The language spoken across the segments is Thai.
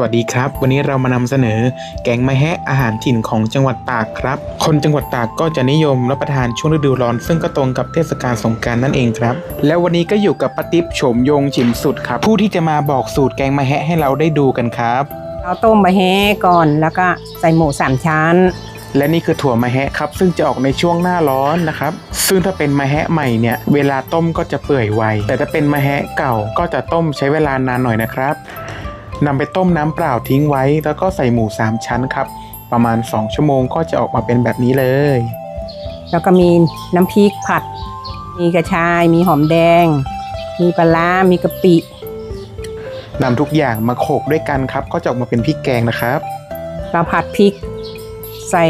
วัสดีครับ วันนี้เรามานำเสนอแกงมะแฮะอาหารถิ่นของจังหวัดตากครับ คนจังหวัดตากก็จะนิยมรับประทานช่วงฤดูร้อน ซึ่งก็ตรงกับเทศกาลสงกรารนั่นเองครับ แล้ววันนี้ก็อยู่กับป้าติ๊บโฉมยงชิมสุดครับ ผู้ที่จะมาบอกสูตรแกงมะแฮะให้เราได้ดูกันครับเอาต้มมะแฮก่อนแล้วก็ใส่หมูสามชั้นและนี่คือถั่วมะแฮะครับ ซึ่งจะออกในช่วงหน้าร้อนนะครับ ซึ่งถ้าเป็นมะแฮะใหม่เนี่ย เวลาต้มก็จะเปื่อยไว แต่ถ้าเป็นมะแฮะเก่าก็จะต้มใช้เวลานานหน่อยนะครับ นำไปต้มน้ำเปล่าทิ้งไว้ แล้วก็ใส่หมูสามชั้นครับ ประมาณ 2 ชั่วโมงก็จะออกมาเป็นแบบนี้เลย แล้วก็มีน้ำพริกผัด มีกระชาย มีหอมแดง มีปลาร้ามีกะปินำทุกอย่างมาโขลกด้วยกันครับ ก็จะออกมาเป็นพริกแกงนะครับ เราผัดพริก ใส่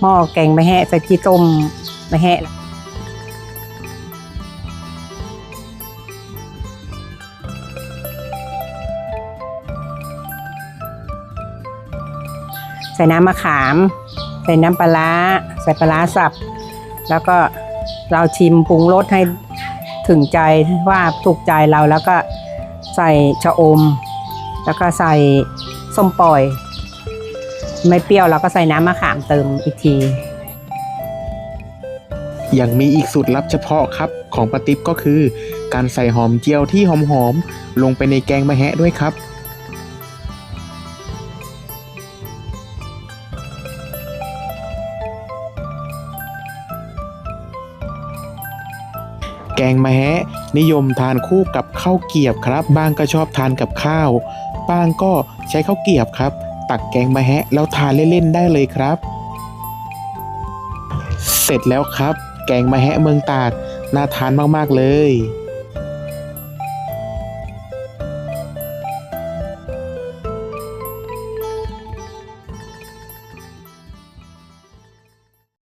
หม้อแกงมะแฮใส่ที่ต้มมะแฮ ใส่น้ำมะขาม ใส่น้ำปลาร้าใส่ปลาร้าสับ แล้วก็เราชิมปรุงรสให้ถึงใจว่าถูกใจเราแล้วก็ใส่ชะอม แล้วก็ใส่ส้มปล่อย ไม่เปรี้ยวเราก็ใส่น้ำมะขามเติมอีกที ยังมีอีกสูตรลับเฉพาะครับของปาติ๊บก็คือ การใส่หอมเจียวที่หอมๆลงไปในแกงมะแฮะด้วยครับ แกงมะแฮะ นิยมทานคู่กับข้าวเกียบครับ บ้างก็ชอบทานกับข้าว บ้างก็ใช้ข้าวเกียบครับ ตักแกงมะแฮะแล้วทานเล่นๆได้เลยครับ เสร็จแล้วครับ แกงมะแฮะเมืองตากน่าทานมากๆเลย